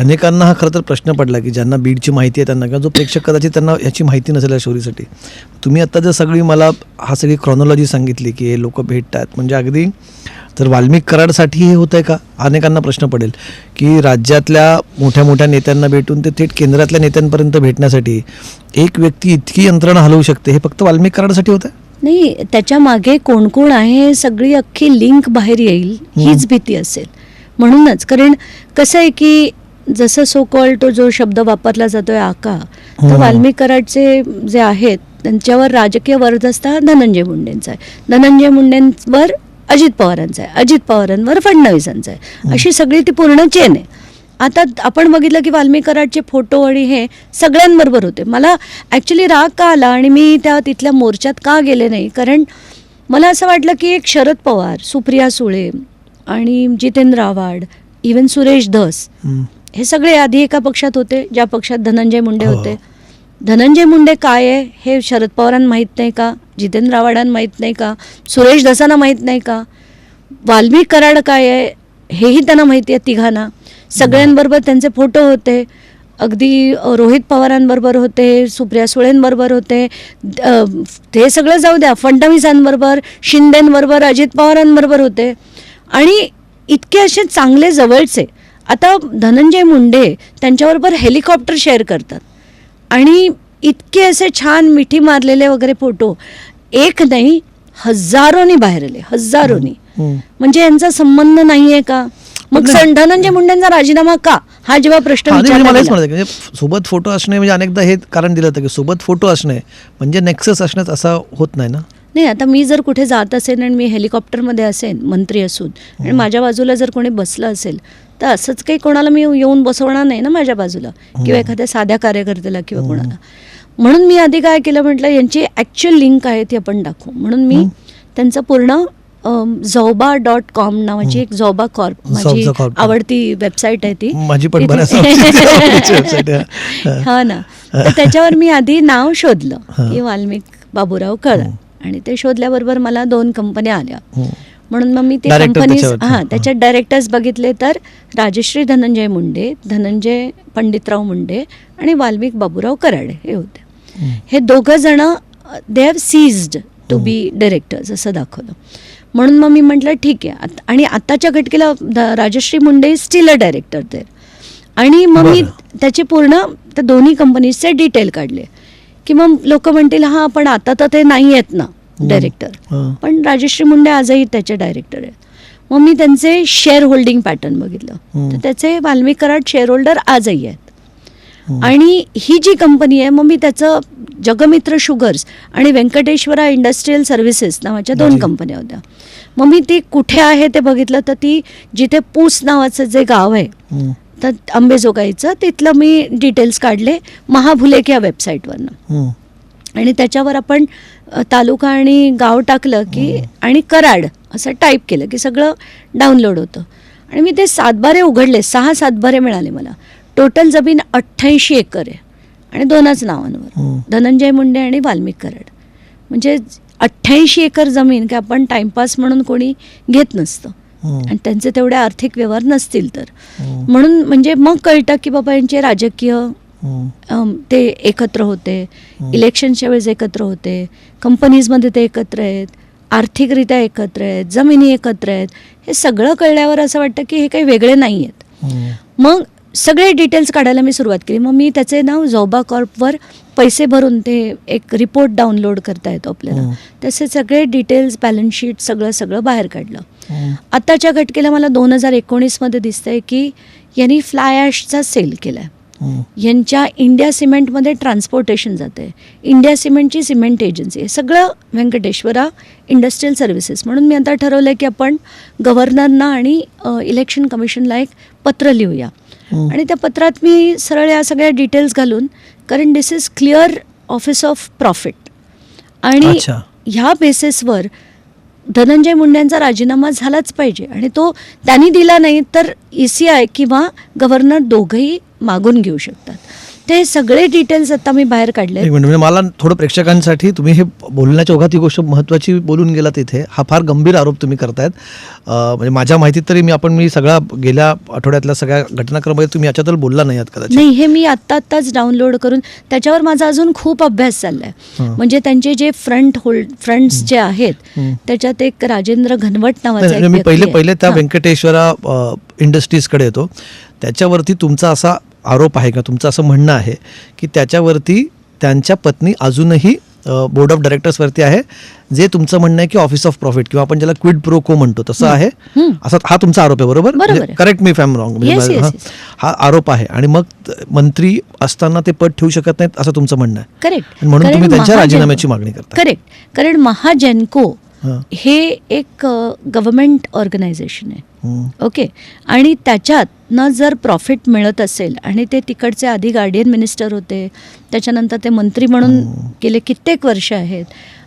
अनेकांना हा खरं तर प्रश्न पडला की ज्यांना बीडची माहिती आहे त्यांना किंवा जो प्रेक्षक कदाचित त्यांना याची माहिती नसेल या स्टोरीसाठी तुम्ही आत्ता जर सगळी मला हा सगळी क्रॉनॉलॉजी सांगितली की हे लोक भेटतात म्हणजे अगदी तर वाल्मिक कराडसाठी हे होतं आहे का? अनेकांना प्रश्न पडेल की राज्यातल्या मोठ्या मोठ्या नेत्यांना भेटून ते थेट केंद्रातल्या नेत्यांपर्यंत भेटण्यासाठी एक व्यक्ती इतकी यंत्रणा हलवू शकते हे फक्त वाल्मिक कराडसाठी होतं नाही त्याच्यामागे कोण कोण आहे सगळी अख्खी लिंक बाहेर येईल हीच भीती असेल. म्हणूनच कारण कसं आहे की जसं सो कॉल तो जो शब्द वापरला जातोय आका तर हम्म. वाल्मिक कराडचे जे आहेत त्यांच्यावर राजकीय वर्धस्था धनंजय मुंडेंचा आहे. धनंजय मुंडेंवर अजित पवारांचा आहे. अजित पवारांवर फडणवीसांचा आहे. अशी सगळी ती पूर्ण चेन आहे. आता आपण बघितलं की वाल्मिक कराडचे फोटो आणि हे सगळ्यांबरोबर होते. मला ॲक्च्युली राग का आला आणि मी त्या तिथल्या मोर्चात का गेले नाही? कारण मला असं वाटलं की एक शरद पवार सुप्रिया सुळे आणि जितेंद्र आव्हाड इवन सुरेश धस. हे सगळे आधी एका पक्षात होते ज्या पक्षात धनंजय मुंडे हो. होते. धनंजय मुंडे काय आहे हे शरद पवारांना माहीत नाही का? जितेंद्र आव्हाडांना माहीत नाही का? सुरेश धसांना माहीत नाही का? वाल्मिक कराड काय आहे हेही त्यांना माहिती आहे तिघांना. सगळ्यांबरोबर त्यांचे फोटो होते. अगदी रोहित पवारांबरोबर होते सुप्रिया सुळेंबरोबर होते. ते सगळं जाऊ द्या. फडणवीसांबरोबर शिंदेंबरोबर अजित पवारांबरोबर होते. आणि इतके असे चांगले जवळचे आता धनंजय मुंडे त्यांच्याबरोबर हेलिकॉप्टर शेअर करतात. आणि इतके असे छान मिठी मारलेले वगैरे फोटो एक नाही हजारोनी बाहेर आले हजारोनी. म्हणजे यांचा संबंध नाहीये का? मग धनंजय मुंडेंचा राजीनामा का? हा जेव्हा प्रश्न म्हणजे सोबत फोटो असणे म्हणजे अनेकदा हे कारण दिलं होतं की सोबत फोटो असणे म्हणजे नेक्सस असण्यात असा होत नाही ना? नाही आता मी जर कुठे जात असेल आणि मी हेलिकॉप्टरमध्ये असेन मंत्री असून आणि माझ्या बाजूला जर कोणी बसलं असेल तर असंच काही कोणाला मी येऊन बसवणार नाही ना माझ्या बाजूला. किंवा एखाद्या साध्या कार्यकर्त्याला किंवा कोणाला. म्हणून मी आधी काय केलं म्हटलं यांची ॲक्च्युअल लिंक आहे ती आपण दाखवू. म्हणून मी त्यांचं पूर्ण झोबा डॉट कॉम नावाची एक झोबा कॉर्प माझी. आवडती वेबसाईट आहे ती. माझी पण आहे. हा ना. तर त्याच्यावर मी आधी नाव शोधलं हा. की वाल्मिक बाबूराव कळ. आणि ते शोधल्याबरोबर मला दोन कंपन्या आल्या. म्हणून मग मी ते कंपनीज. हां त्याच्यात डायरेक्टर्स बघितले तर राजश्री धनंजय मुंडे धनंजय पंडितराव मुंडे आणि वाल्मिक बाबूराव कराडे हे होते. हे दोघं जण they have ceased to be directors असं दाखवलं. म्हणून मग मी म्हटलं ठीक आहे. आत- आणि आत्ताच्या घटकेला राजश्री मुंडे स्टील अ डायरेक्टर ते आणि मग मी. त्याचे पूर्ण त्या दोन्ही कंपनीजचे डिटेल काढले. की मग लोक म्हणतील हां पण आता तर ते नाही आहेत ना. डायरेक्टर. पण राजश्री मुंडे आजही त्याचे डायरेक्टर आहेत मग मी त्यांचे शेअर होल्डिंग पॅटर्न बघितलं. तर त्याचे वाल्मिक कराड शेअर होल्डर आजही आहेत. आणि ही जी कंपनी आहे मग मी त्याचं जगमित्र शुगर्स आणि व्यंकटेश्वरा इंडस्ट्रीयल सर्व्हिसेस नावाच्या दोन. कंपन्या होत्या मग मी ती कुठे आहे ते बघितलं तर ती जिथे पूस नावाचं जे गाव आहे. तर अंबेजोगाईचं तिथलं मी डिटेल्स काढले महाभुलेक या वेबसाईटवरनं. आणि त्याच्यावर आपण तालुका आणि गाव टाकलं की आणि कराड असं टाईप केलं की सगळं डाउनलोड होतं. आणि मी ते सातबारे उघडले सहा सातबारे मिळाले मला. टोटल जमीन अठ्ठ्याऐंशी एकर आहे आणि दोनच नावांवर. हम्म. धनंजय मुंडे आणि वाल्मिक कराड. म्हणजे अठ्ठ्याऐंशी एकर जमीन की आपण टाइमपास म्हणून कोणी घेत नसतं. हम्म. आणि त्यांचे तेवढे आर्थिक व्यवहार नसतील तर. हम्म. म्हणून म्हणजे मग कळतं की बाबा यांचे राजकीय ते एकत्र होते हम्म. इलेक्शनच्या वेळेस एकत्र होते कंपनीजमध्ये ते एकत्र आहेत आर्थिकरित्या एकत्र आहेत जमिनी एकत्र आहेत हे सगळं कळल्यावर असं वाटतं की हे काही वेगळे नाही आहेत हम्म. मग सगळे डिटेल्स काढायला मी सुरुवात केली मग मी त्याचे नाव झोबा कॉर्पवर पैसे भरून ते एक रिपोर्ट डाउनलोड करता येतो आपल्याला. तसे सगळे डिटेल्स बॅलन्स शीट सगळं सगळं बाहेर काढलं. आत्ताच्या घटकेला मला दोन हजार एकोणीसमध्ये दिसतंय की यांनी फ्लाय ॲशचा सेल केला आहे. यांच्या इंडिया सिमेंटमध्ये ट्रान्सपोर्टेशन जाते इंडिया सिमेंटची सिमेंट एजन्सी आहे. सगळं व्यंकटेश्वरा इंडस्ट्रीयल सर्व्हिसेस म्हणून मी आता ठरवलं की आपण गव्हर्नरना आणि इलेक्शन कमिशनला एक पत्र लिहूया. आणि त्या पत्रात मी सरळ या सगळ्या डिटेल्स घालून कारण this is clear office of profit आणि. ह्या बेसिसवर धनंजय मुंडेंचा राजीनामा झालाच पाहिजे आणि तो त्यांनी दिला नाही तर ई सी आय किंवा गव्हर्नर दोघंही मागून घेऊ शकतात. ते सगळे डिटेल्स आता मी बाहेर काढले एक मिनिट म्हणजे मला थोडं प्रेक्षकांसाठी तुम्ही हे बोलण्याच्या ओघात ही गोष्ट महत्त्वाची बोलून गेलात इथे हा फार गंभीर आरोप तुम्ही करतायत अं, म्हणजे माझ्या माहितीत तरी मी आपण मी सगळा गेल्या आठवड्यातल्या सगळ्या घटनाक्रमामध्ये तुम्ही याच्याबद्दल बोलला नाही आहात कदाचित नाही हे मी आत्ता आत्ताच डाउनलोड करून त्याच्यावर माझा अजून खूप अभ्यास चाललाय हं. म्हणजे त्यांचे जे फ्रंट होल्ड फ्रंट्स जे आहेत हं. त्याच्यात एक राजेंद्र घनवट नावाचा नाही, एक मी व्यक्ती पहिले आहे. पहिले त्या हां. व्यंकटेश्वरा इंडस्ट्रीजकडे येतो त्याच्यावरती तुमचा असा आरोप आहे का तुमचं असं म्हणणं आहे की त्याच्यावरती त्यांच्या पत्नी अजूनही बोर्ड ऑफ डायरेक्टर्सवरती आहे जे तुमचं म्हणणं आहे की ऑफिस ऑफ प्रॉफिट किंवा आपण ज्याला क्विड प्रो को म्हणतो तसं आहे. हं. असा हा तुमचा आरोप आहे बरोबर. करेक्ट मी फॅम रॉंग. हा. आरोप आहे आणि मग मंत्री असताना ते पद ठेवू शकत नाहीत असं तुमचं म्हणणं आहे. करेक्ट म्हणून तुम्ही त्यांच्या राजीनाम्याची मागणी करता करेक्ट कारण महाजनको हां. एक गव्हर्मेंट ऑर्गनायझेशन आहे. ओके आणि त्याच्यात ना जर प्रॉफिट मिळत असेल आणि ते तिकडचे आधी गार्डियन मिनिस्टर होते त्याच्यानंतर ते मंत्री म्हणून गेले कित्येक वर्ष आहेत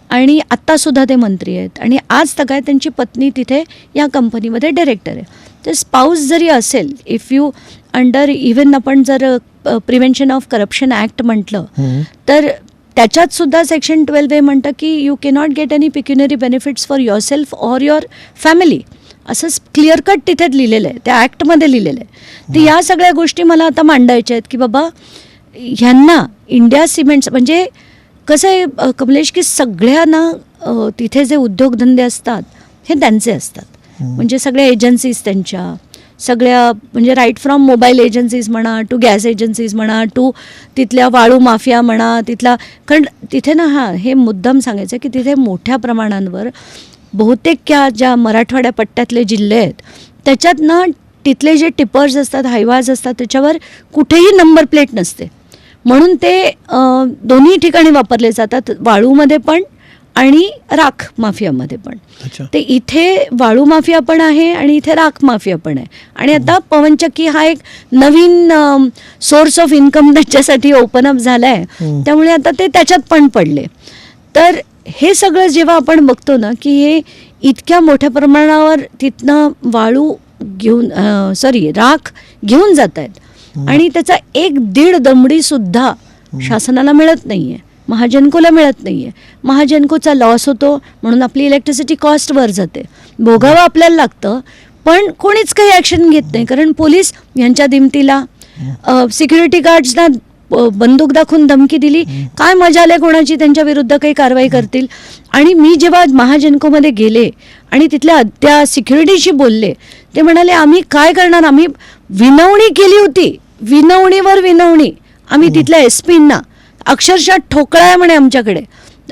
आणि आत्तासुद्धा ते मंत्री आहेत. आणि आज तर काय त्यांची पत्नी तिथे या कंपनीमध्ये डायरेक्टर आहे. तर स्पाऊस जरी असेल इफ यू अंडर इवन आपण जर प्रिव्हेन्शन ऑफ करप्शन ॲक्ट म्हटलं हं. तर त्याच्यात सुद्धा सेक्शन ट्वेल्व हे म्हणतं की you cannot get any pecuniary benefits for yourself or your family असं क्लिअर कट तिथे लिहिलेलं आहे त्या ॲक्टमध्ये लिहिलेलं आहे. तर या सगळ्या गोष्टी मला आता मांडायच्या आहेत की बाबा ह्यांना इंडिया सिमेंट्स म्हणजे कसं आहे कमलेश की सगळ्यांना तिथे जे उद्योगधंदे असतात हे त्यांचे असतात. म्हणजे सगळ्या एजन्सीज त्यांच्या सगळ्या म्हणजे राईट फ्रॉम मोबाईल एजन्सीज म्हणा टू गॅस एजन्सीज म्हणा टू तिथल्या वाळू माफिया म्हणा तिथला कारण तिथे ना हां हे मुद्दाम सांगायचं की तिथे मोठ्या प्रमाणांवर बहुतेक या ज्या मराठवाड्या पट्ट्यातले जिल्हे आहेत त्याच्यात ना तिथले जे टिपर्स असतात हायवाज असतात त्याच्यावर कुठेही नंबर प्लेट नसते. म्हणून ते दोन्ही ठिकाणी वापरले जातात वाळूमध्ये पण आणि राख माफियामध्ये पण. ते इथे वाळू माफिया पण आहे आणि इथे राख माफिया पण आहे. आणि आता पवनचक्की हा एक नवीन सोर्स ऑफ इन्कम त्याच्यासाठी ओपन अप झाला आहे हम्म. त्यामुळे आता ते त्याच्यात पण पडले. तर हे सगळं जेव्हा आपण बघतो ना की हे इतक्या मोठ्या प्रमाणावर तिथनं वाळू घेऊन सॉरी राख घेऊन जात आहेत आणि त्याचा एक दीड दमडी सुद्धा शासनाला मिळत नाहीये. महाजनकोला मिळत नाहीये. महाजनकोचा लॉस होतो म्हणून आपली इलेक्ट्रिसिटी कॉस्ट वर जाते. भोगावं आपल्याला लागतं पण कोणीच काही ॲक्शन घेत नाही कारण पोलीस यांच्या दिमतीला सिक्युरिटी गार्ड्सना बंदूक दाखवून धमकी दिली. काय मजा आले कोणाची? त्यांच्या विरुद्ध काही कारवाई करतील. आणि मी जेव्हा महाजनकोमध्ये गेले आणि तिथल्या त्या सिक्युरिटीशी बोलले ते म्हणाले आम्ही काय करणार? आम्ही विनवणी केली होती. विनवणीवर विनवणी. आम्ही तिथल्या एस पींना अक्षरशः ठोकळा आहे म्हणे आमच्याकडे.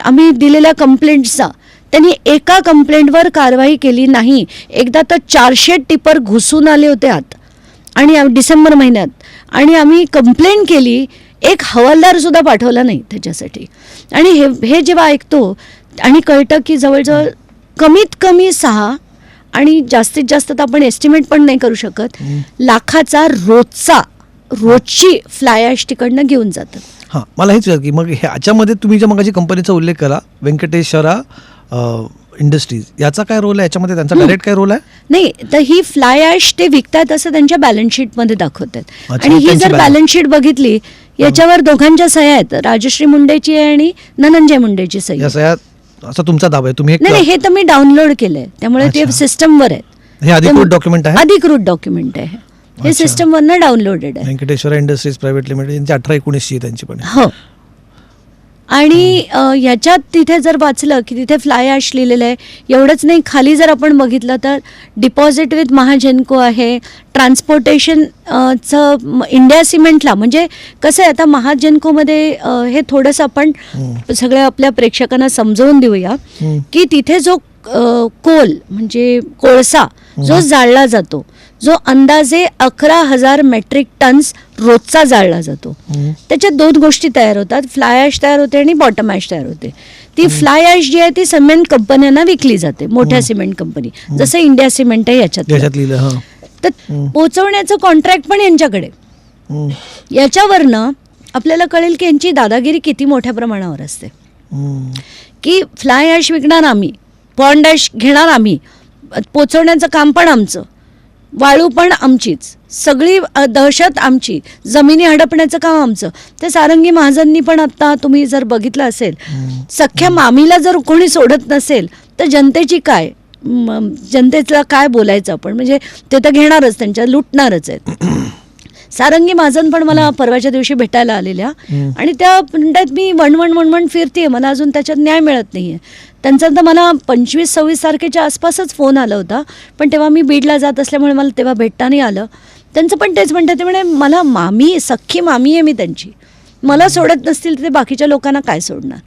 आम्ही दिलेल्या कंप्लेंट्सचा त्यांनी एका कंप्लेंटवर कारवाई केली नाही. एकदा तर चारशे टिपर घुसून आले होते आत. आणि आम- डिसेंबर महिन्यात. आणि आम्ही कंप्लेंट केली एक हवालदार सुद्धा पाठवला नाही त्याच्यासाठी. आणि हे हे जेव्हा ऐकतो आणि कळतं की जवळजवळ कमीत कमी सहा आणि जास्तीत जास्त तर आपण एस्टिमेट पण नाही करू शकत लाखाचा रोजचा रोजची फ्लाय ॲश तिकडनं घेऊन जातात हां मला हेच की मग ह्याच्यामध्ये तुम्ही ज्या मगाची कंपनीचा उल्लेख करा व्यंकटेश्वरा इंडस्ट्रीज याचा काय रोल आहे? याच्यामध्ये त्यांचा डायरेक्ट काय रोल आहे? नाही तर ही फ्लाय ॲश ते विकतात असं त्यांच्या बॅलन्स शीटमध्ये दाखवतात. अच्छा, आणि ही त्यांची जर balance- बॅलन्स शीट बघितली याच्यावर दोघांच्या सह्या आहेत. राजश्री मुंडेची आहे आणि धनंजय मुंडेची सही या आहे. सगळ्यात असा तुमचा दावा आहे. तुम्ही नाही नाही, एक हे तर मी डाउनलोड केलंय. त्यामुळे ते अच्छा. सिस्टमवर आहे हे अधिकृत डॉक्युमेंट आहे? अधिकृत डॉक्युमेंट आहे. हे. हे अच्छा. सिस्टमवरनं डाउनलोडेड आहे. व्यंकटेश्वरा इंडस्ट्रीज प्रायव्हेट लिमिटेड यांची अठरा एकोणीसची आहे त्यांची पण. हो. आणि याच्यात तिथे जर वाचलं की तिथे फ्लाय ॲश लिहिलेलं आहे एवढंच नाही. खाली जर आपण बघितलं तर डिपॉझिट विथ महाजनको आहे. ट्रान्सपोर्टेशन चं इंडिया सिमेंटला म्हणजे कसं आहे आता महाजनकोमध्ये हे थोडंसं आपण सगळ्या आपल्या प्रेक्षकांना समजवून देऊया. की तिथे जो कोल म्हणजे कोळसा जो जाळला जातो जो अंदाजे अकरा हजार मेट्रिक टन्स रोजचा जाळला जातो. त्याच्यात दोन गोष्टी तयार होतात. फ्लाय ॲश तयार होते आणि बॉटम ॲश तयार होते. ती फ्लाय ॲश जी आहे ती सिमेंट कंपन्यांना विकली जाते. मोठ्या सिमेंट कंपनी जसं इंडिया सिमेंट आहे याच्यात. याच्यात लिहिलं हां. तर पोचवण्याचं कॉन्ट्रॅक्ट पण यांच्याकडे. याच्यावरनं आपल्याला कळेल की यांची दादागिरी किती मोठ्या प्रमाणावर असते. की फ्लाय ॲश विकणार आम्ही पॉन्ड ॲश घेणार आम्ही पोचवण्याचं काम पण आमचं. वाळू पण आमचीच. सगळी दहशत आमची. जमिनी हडपण्याचं काम आमचं. ते सारंगी महाजननी पण आत्ता तुम्ही जर बघितलं असेल सख्या मामीला जर कोणी सोडत नसेल तर जनतेची काय? जनतेला काय बोलायचं आपण? म्हणजे ते तर घेणारच त्यांच्या लुटणारच आहेत. सारंगी महाजन पण मला परवाच्या दिवशी भेटायला आलेल्या. आणि त्या म्हणतात मी वणवण वणवण फिरते मला अजून त्याच्यात न्याय मिळत नाहीये. त्यांचा तर मला पंचवीस सव्वीस तारखेच्या आसपासच फोन आला होता. पण तेव्हा मी बीडला जात असल्यामुळे मला तेव्हा भेटता नाही आलं. त्यांचं पण तेच म्हणतात ते म्हणे मला मामी सख्खी मामी आहे मी त्यांची. मला सोडत नसतील तर ते बाकीच्या लोकांना काय सोडणार?